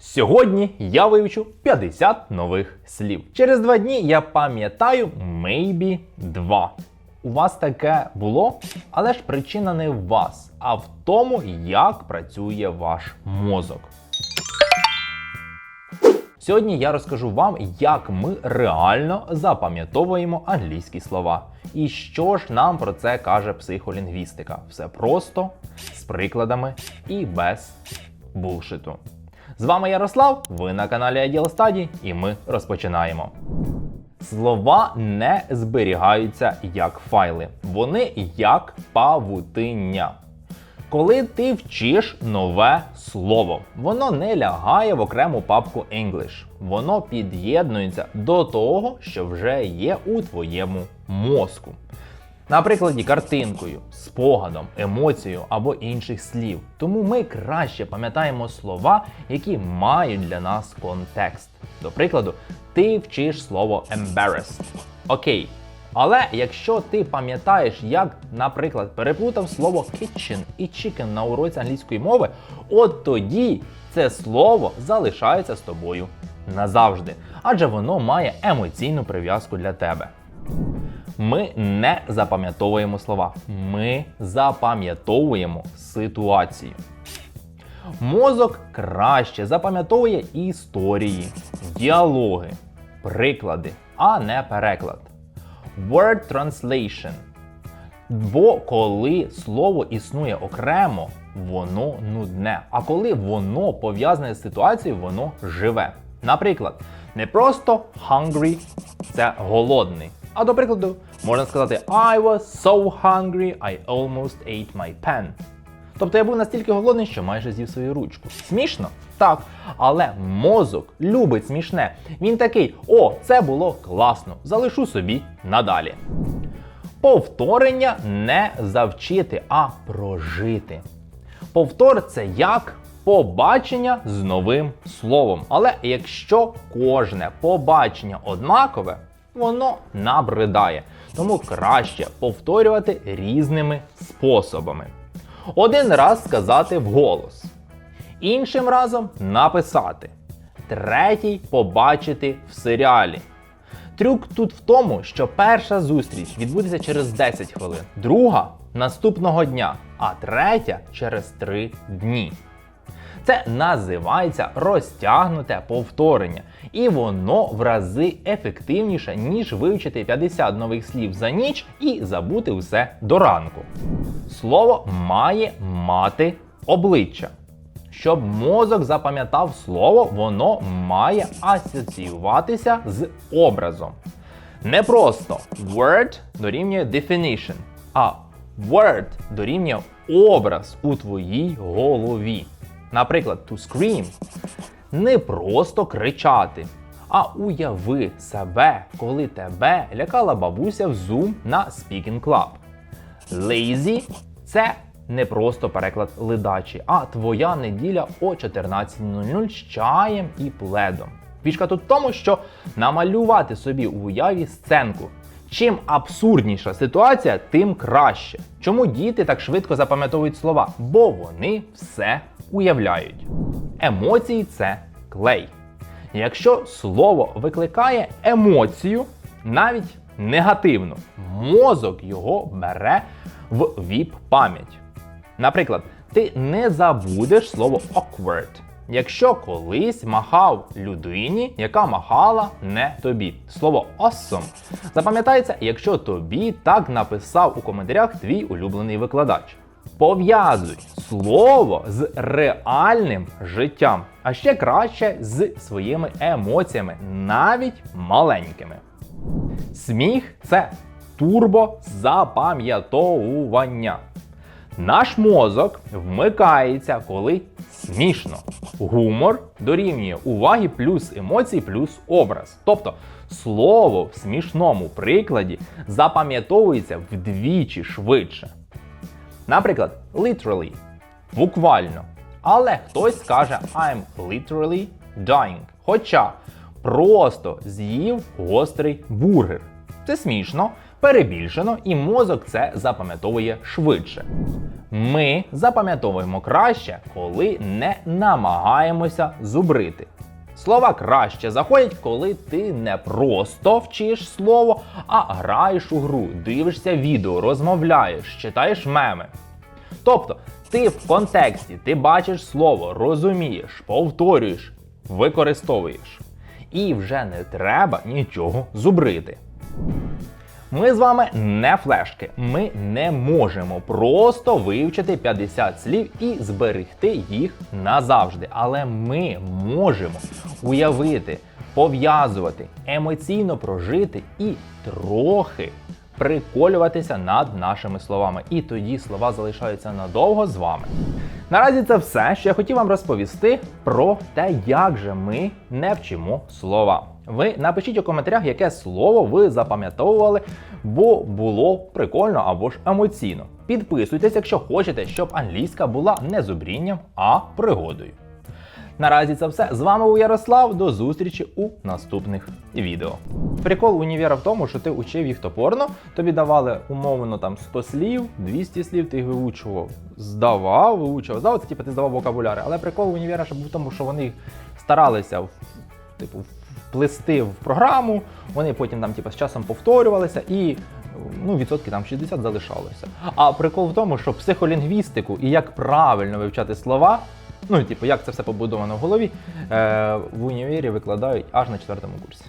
Сьогодні я вивчу 50 нових слів. Через два дні я пам'ятаю maybe 2. У вас таке було, але ж причина не в вас, а в тому, як працює ваш мозок. Сьогодні я розкажу вам, як ми реально запам'ятовуємо англійські слова. І що ж нам про це каже психолінгвістика. Все просто, з прикладами і без булшиту. З вами Ярослав, ви на каналі Ideal Study, і ми розпочинаємо. Слова не зберігаються як файли, вони як павутиння. Коли ти вчиш нове слово, воно не лягає в окрему папку English. Воно під'єднується до того, що вже є у твоєму мозку. Наприклад, картинкою, спогадом, емоцією або інших слів. Тому ми краще пам'ятаємо слова, які мають для нас контекст. До прикладу, ти вчиш слово embarrassed. Окей. Але якщо ти пам'ятаєш, як, наприклад, переплутав слово kitchen і chicken на уроці англійської мови, от тоді це слово залишається з тобою назавжди, адже воно має емоційну прив'язку для тебе. Ми не запам'ятовуємо слова, ми запам'ятовуємо ситуацію. Мозок краще запам'ятовує історії, діалоги, приклади, а не переклад. Word translation. Бо коли слово існує окремо, воно нудне. А коли воно пов'язане з ситуацією, воно живе. Наприклад, не просто hungry це голодний. А до прикладу, можна сказати I was so hungry, I almost ate my pen. Тобто я був настільки голодний, що майже з'їв свою ручку. Смішно? Так. Але мозок любить смішне. Він такий: о, це було класно, залишу собі надалі. Повторення не завчити, а прожити. Повтор це як побачення з новим словом. Але якщо кожне побачення однакове, воно набридає. Тому краще повторювати різними способами. Один раз сказати вголос, іншим разом написати, третій побачити в серіалі. Трюк тут в тому, що перша зустріч відбудеться через 10 хвилин, друга наступного дня, а третя через 3 дні. Це називається розтягнуте повторення, і воно в рази ефективніше, ніж вивчити 50 нових слів за ніч і забути все до ранку. Слово має мати обличчя. Щоб мозок запам'ятав слово, воно має асоціюватися з образом. Не просто word дорівнює definition, а word дорівнює образ у твоїй голові. Наприклад, to scream не просто кричати, а уяви себе, коли тебе лякала бабуся в Zoom на Speaking Club. Lazy – це не просто переклад ледачі, а твоя неділя о 14.00 з чаєм і пледом. Фішка тут в тому, що намалювати собі у уяві сценку. Чим абсурдніша ситуація, тим краще. Чому діти так швидко запам'ятовують слова? Бо вони все уявляють. Емоції це клей. Якщо слово викликає емоцію, навіть негативну, мозок його бере в віп-пам'ять. Наприклад, ти не забудеш слово awkward, якщо колись махав людині, яка махала не тобі. Слово awesome запам'ятається, якщо тобі так написав у коментарях твій улюблений викладач. Пов'язуй слово з реальним життям, а ще краще з своїми емоціями, навіть маленькими. Сміх це турбозапам'ятовування. Наш мозок вмикається, коли смішно. Гумор дорівнює уваги плюс емоції плюс образ. Тобто слово в смішному прикладі запам'ятовується вдвічі швидше. Наприклад, literally буквально. Але хтось скаже I'm literally dying. Хоча просто з'їв гострий бургер. Це смішно, перебільшено, і мозок це запам'ятовує швидше. Ми запам'ятовуємо краще, коли не намагаємося зубрити. Слова краще заходять, коли ти не просто вчиш слово, а граєш у гру, дивишся відео, розмовляєш, читаєш меми. Тобто, ти в контексті, ти бачиш слово, розумієш, повторюєш, використовуєш. І вже не треба нічого зубрити. Ми з вами не флешки. Ми не можемо просто вивчити 50 слів і зберегти їх назавжди. Але ми можемо уявити, пов'язувати, емоційно прожити і трохи приколюватися над нашими словами. І тоді слова залишаються надовго з вами. Наразі це все, що я хотів вам розповісти про те, як же ми не вчимо слова. Ви напишіть у коментарях, яке слово ви запам'ятовували, бо було прикольно або ж емоційно. Підписуйтесь, якщо хочете, щоб англійська була не зубрінням, а пригодою. Наразі це все. З вами був Ярослав. До зустрічі у наступних відео. Прикол універа в тому, що ти учив їх топорно, тобі давали умовно там 100 слів, 200 слів, ти їх вивучував, здавав, вивучував, здавав, типу ти здавав вокабуляри. Але прикол універа ще був в тому, що вони старалися типу, вплести в програму, вони потім там типу, з часом повторювалися і. Ну, відсотки там 60 залишалося. А прикол в тому, що психолінгвістику і як правильно вивчати слова, ну, типу, як це все побудовано в голові, е, в універі викладають аж на четвертому курсі.